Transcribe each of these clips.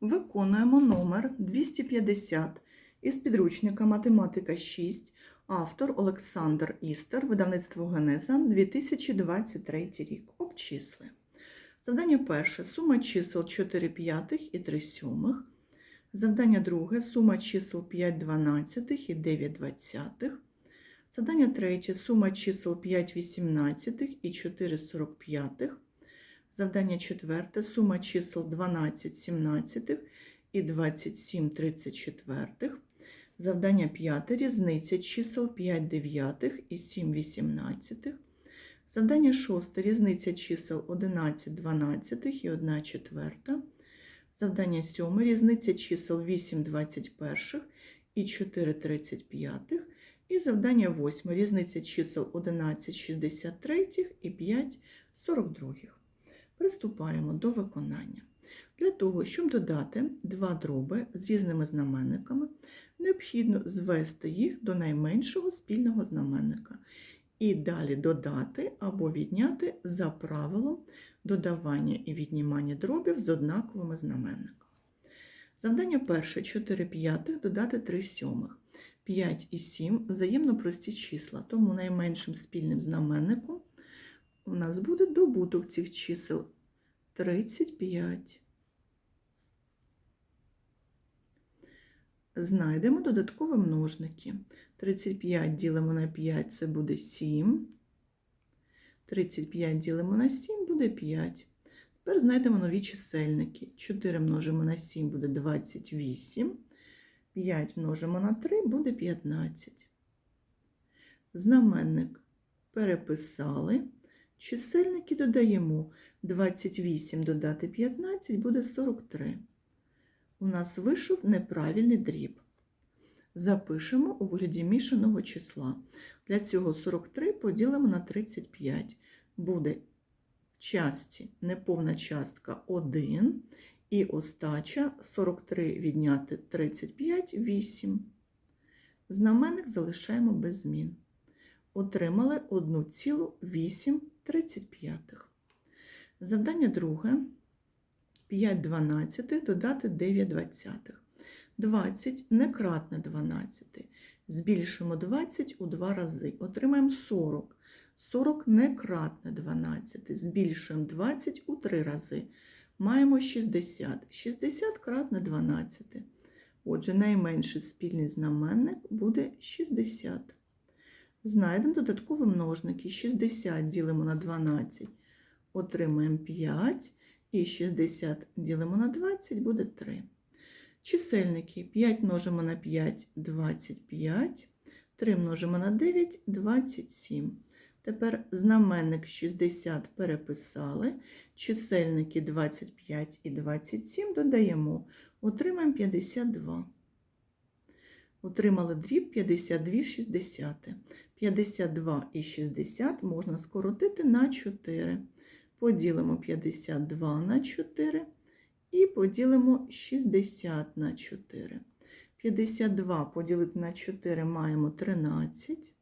Виконуємо номер 250 із підручника Математика 6, автор Олександр Істер, видавництво Генеза, 2023 рік. Обчисли. Завдання перше. Сума чисел 4 п'ятих і 3 сьомих. Завдання друге. Сума чисел 5 дванадцятих і 9 двадцятих. Завдання третє. Сума чисел 5 вісімнадцятих і 4 сорок п'ятих. Завдання четверте. Сума чисел 12 17 і 27 34. Завдання п'яте. Різниця чисел 5 дев'ятих і 7 18. Завдання шосте. Різниця чисел 11 12 і 1 четверта. Завдання сьоме. Різниця чисел 8 21 і 4 35. І завдання восьме. Різниця чисел 11 63 і 5 42. Приступаємо до виконання. Для того, щоб додати два дроби з різними знаменниками, необхідно звести їх до найменшого спільного знаменника і далі додати або відняти за правилом додавання і віднімання дробів з однаковими знаменниками. Завдання перше 4 п'ятих додати 3 сьомих. 5 і 7 взаємно прості числа, тому найменшим спільним знаменником у нас буде добуток цих чисел 35. Знайдемо додаткові множники. 35 ділимо на 5, це буде 7. 35 ділимо на 7, буде 5. Тепер знайдемо нові чисельники. 4 множимо на 7 буде 28. 5 множимо на 3 буде 15. Знаменник переписали. Чисельники додаємо 28 додати 15 буде 43. У нас вийшов неправильний дріб. Запишемо у вигляді мішаного числа. Для цього 43 поділимо на 35. Буде в часті неповна частка 1 і остача 43 відняти 35 8. Знаменник залишаємо без змін. Отримали 1,835. Завдання друге. 5 дванадцятих додати 9 двадцятих. 20 не кратне 12. Збільшимо 20 у 2 рази. Отримаємо 40. 40 не кратне 12. Збільшуємо 20 у 3 рази. Маємо 60. 60 кратне 12. Отже, найменший спільний знаменник буде 60. Знайдемо додаткові множники. 60 ділимо на 12. Отримаємо 5. І 60 ділимо на 20 буде 3. Чисельники 5 множимо на 5 25, 3 множимо на 9 27. Тепер знаменник 60 переписали, чисельники 25 і 27 додаємо, отримаємо 52. Отримали дріб 52 60. 52 і 60 можна скоротити на 4 поділимо 52 на 4 і поділимо 60 на 4. 52 поділити на 4 маємо 13.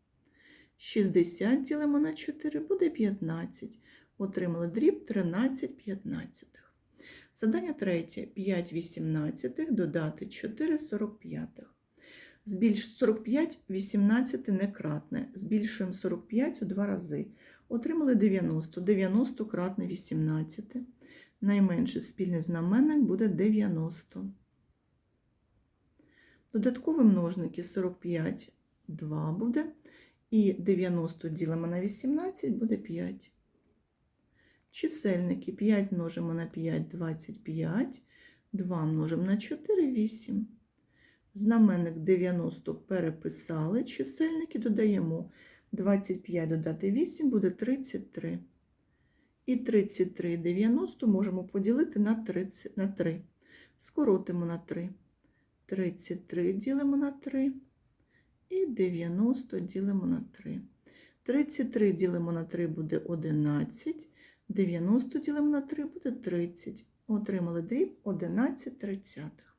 60 ділимо на 4 буде 15. Отримали дріб 13 15. Задання третє. 5 18 додати 4 45. Збільш 45 18 некратне. Збільшуємо 45 у два рази. Отримали 90. 90 кратне 18. Найменший спільний знаменник буде 90. Додаткові множники 45 2 буде. І 90 ділимо на 18 буде 5. Чисельники 5 множимо на 5 25. 2 множимо на 4 8. Знаменник 90 переписали. Чисельники додаємо. 25 додати 8 буде 33. І 33 90 можемо поділити на 30, на 3. Скоротимо на 3. 33 ділимо на 3. І 90 ділимо на 3. 33 ділимо на 3 буде 11. 90 ділимо на 3 буде 30. Отримали дріб 11 тридцятих.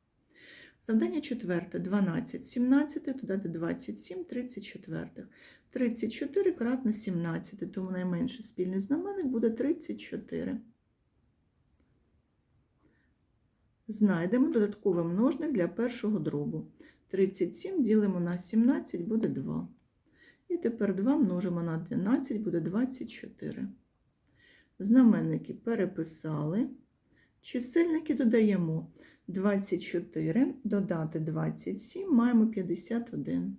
Завдання четверте. 12 17 додати 27 34. 34 кратне 17, тому найменший спільний знаменник буде 34. Знайдемо додатковий множник для першого дробу. 37 ділимо на 17 буде 2. І тепер 2 множимо на 12 буде 24. Знаменники переписали. Чисельники додаємо 24, додати 27, маємо 51.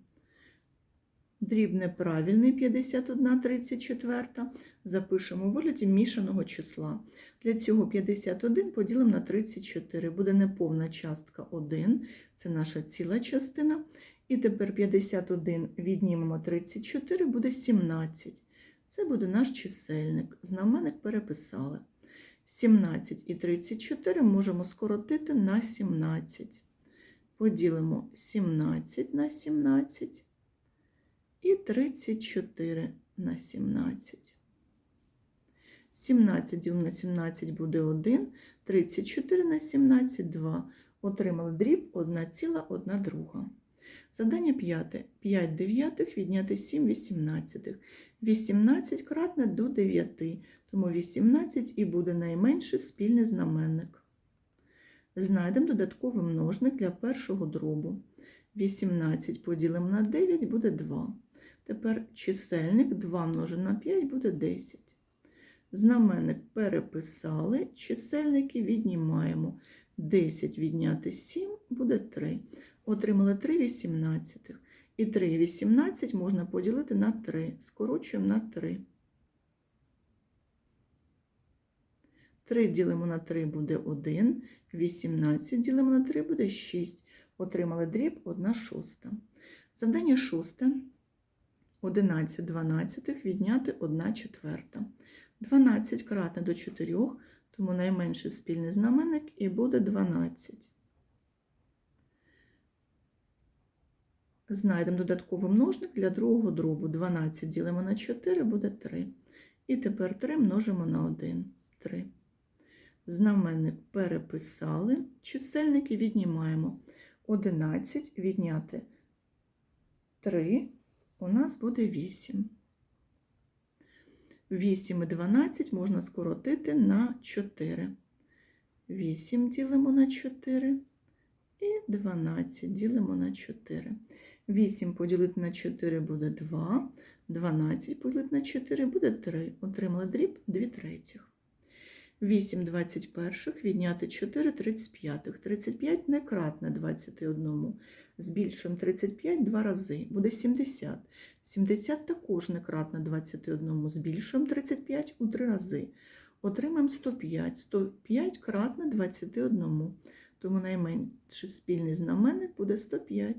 Дріб неправильний 51 34. Запишемо у вигляді мішаного числа. Для цього 51 поділимо на 34. Буде неповна частка 1, це наша ціла частина. І тепер 51 віднімемо 34, буде 17. Це буде наш чисельник. Знаменник переписали. 17 і 34 можемо скоротити на 17. Поділимо 17 на 17 і 34 на 17. 17 ділимо на 17 буде 1, 34 на 17 – 2. Отримали дріб 1,1 друга. Задання п'яте. 5 дев'ятих відняти 7 вісімнадцятих. 18 кратне до 9, тому 18 і буде найменший спільний знаменник. Знайдемо додатковий множник для першого дробу. 18 поділимо на 9 буде 2. Тепер чисельник 2 множимо на 5 буде 10. Знаменник переписали, чисельники віднімаємо. 10 відняти 7 буде 3. Отримали 3 вісімнадцятих. І 3 і 18 можна поділити на 3. Скорочуємо на 3. 3 ділимо на 3 буде 1. 18 ділимо на 3 буде 6. Отримали дріб 1 шоста. Завдання шосте. 11 дванадцятих відняти 1 четверта. 12 кратне до 4, тому найменший спільний знаменник і буде 12. Знайдемо додатковий множник для другого дробу. 12 ділимо на 4 буде 3. І тепер 3 множимо на 1. 3. Знаменник переписали. Чисельники віднімаємо. 11 відняти 3 у нас буде 8. 8 і 12 можна скоротити на 4. 8 ділимо на 4 і 12 ділимо на 4. 8 поділити на 4 буде 2, 12 поділити на 4 буде 3. Отримали дріб 2 третіх. 8 21 відняти 4 35. 35 не кратне 21. Збільшуємо 35 два рази, буде 70. 70 також не кратне 21. Збільшуємо 35 у 3 рази. Отримаємо 105. 105 кратне 21. Тому найменший спільний знаменник буде 105.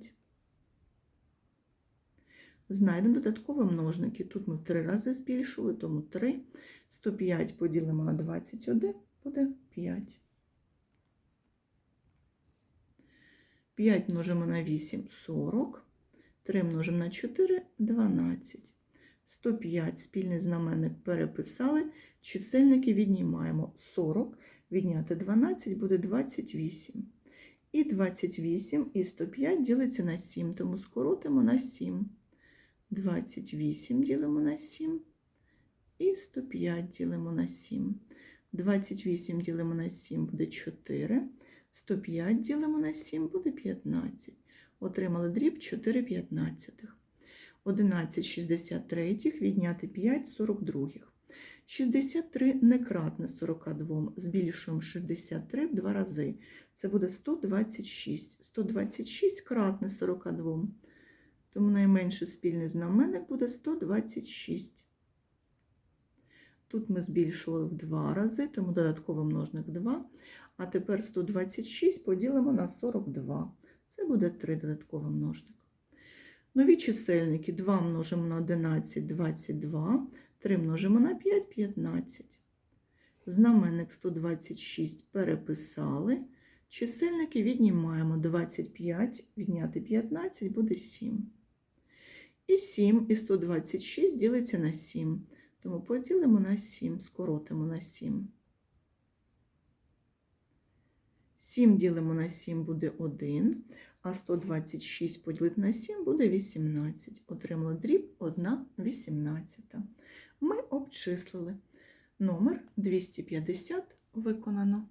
Знайдемо додаткові множники. Тут ми в 3 рази збільшили, тому 3. 105 поділимо на 21, буде 5. 5 множимо на 8 40. 3 множимо на 4 12. 105 спільний знаменник переписали. Чисельники віднімаємо 40. Відняти 12 буде 28. І 28 і 105 ділиться на 7, тому скоротимо на 7. 28 ділимо на 7 і 105 ділимо на 7. 28 ділимо на 7 буде 4. 105 ділимо на 7 буде 15. Отримали дріб 4 п'ятнадцятих. 11 63 відняти 5 42. 63 не кратне 42. Збільшуємо 63 в два рази. Це буде 126. 126 кратне 42. Тому найменший спільний знаменник буде 126. Тут ми збільшували в два рази, тому додатковий множник 2. А тепер 126 поділимо на 42. Це буде 3 додатковий множник. Нові чисельники 2 множимо на 11 22, 3 множимо на 5 15. Знаменник 126 переписали. Чисельники віднімаємо 25, відняти 15 буде 7. І 7 і 126 ділиться на 7. Тому поділимо на 7, скоротимо на 7. 7 ділимо на 7 буде 1, а 126 поділити на 7 буде 18. Отримали дріб 1 18. Ми обчислили. Номер 250 виконано.